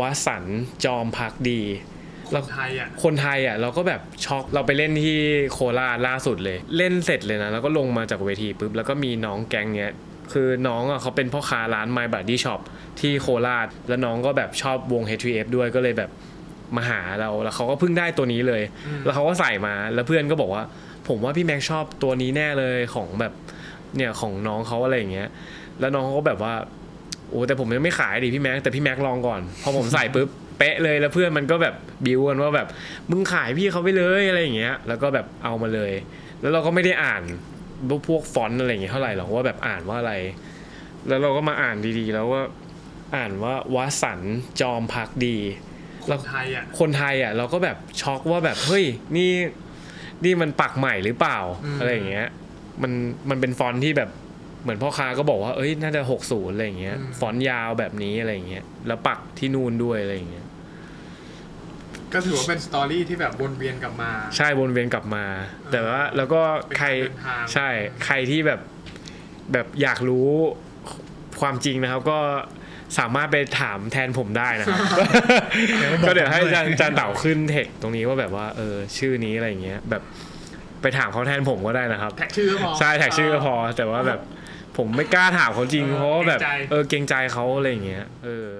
วสันต์จอมพักดีคเรานไทยอะ คนไทยอะเราก็แบบช็อกเราไปเล่นที่โคราชล่าสุดเลย เล่นเสร็จเลยนะ แล้วก็ลงมาจากเวทีปุ๊บแล้วก็มีน้องแก๊งเนี้ยคือน้องอะเขาเป็นพ่อค้าร้าน My Buddy Shop ที่โคราช แล้วน้องก็แบบชอบวง H3F ด้วยก็เลยแบบมาหาเราแล้วเขาก็เพิ่งได้ตัวนี้เลย อืม แล้วเขาก็ใส่มาแล้วเพื่อนก็บอกว่า ผมว่าพี่แม็กชอบตัวนี้แน่เลยของแบบเนี่ยของน้องเขาอะไรอย่างเงี้ย แล้วน้องเขาก็แบบว่า โอ้แต่ผมยังไม่ขายดิพี่แม็กแต่พี่แม็กลองก่อนพอผมใส่ปุ๊บเป๊ะเลยแล้วเพื่อนมันก็แบบบิวกันว่าแบบมึงขายพี่เขาไปเลยอะไรอย่างเงี้ย แล้วก็แบบเอามาเลย แล้วเราก็ไม่ได้อ่านพวกฟอนต์อะไรอย่างเงี้ยเท่าไหร่หรอกว่าแบบอ่านว่าอะไร แล้วเราก็มาอ่านดีๆ แล้วว่าอ่านว่าวสันต์จอมพักดีคนไทยอะคนไทยอะ เราก็แบบช็อกว่าแบบเฮ้ยนี่นี่มันปักใหม่หรือเปล่าอืมอะไรอย่างเงี้ย มันมันเป็นฟอนต์ที่แบบ เหมือนพ่อค้าก็บอกว่าเอ้ยน่าจะหกศูนย์อะไรอย่างเงี้ยฟอนต์ยาวแบบนี้อะไรอย่างเงี้ยแล้วปักที่นู่นด้วยอะไรอย่างเงี้ยก็ถือว่าเป็นสตอรี่ที่แบบวนเวียนกลับมา ใช่วนเวียนกลับมา แต่ว่าแล้วก็ใครเป็นการเดินทางใช่ใครที่แบบแบบอยากรู้ความจริงนะครับ ก็สามารถไปถามแทนผมได้นะครับ ก็เดี๋ยวให้อาจารย์อาจารย์เต่าขึ้นเทคตรงนี้ว่าแบบว่าเออชื่อนี้อะไรอย่างเงี้ย แบบไปถามเขาแทนผมก็ได้นะครับ แท็กชื่อก็พอ ใช่แท็กชื่อก็พอ แต่ว่าแบบ ผมไม่กล้าถามเขาจริงเออเพราะว่าแบบเกรงใจ เออเกรงใจเขาอะไรอย่างเงี้ยเออ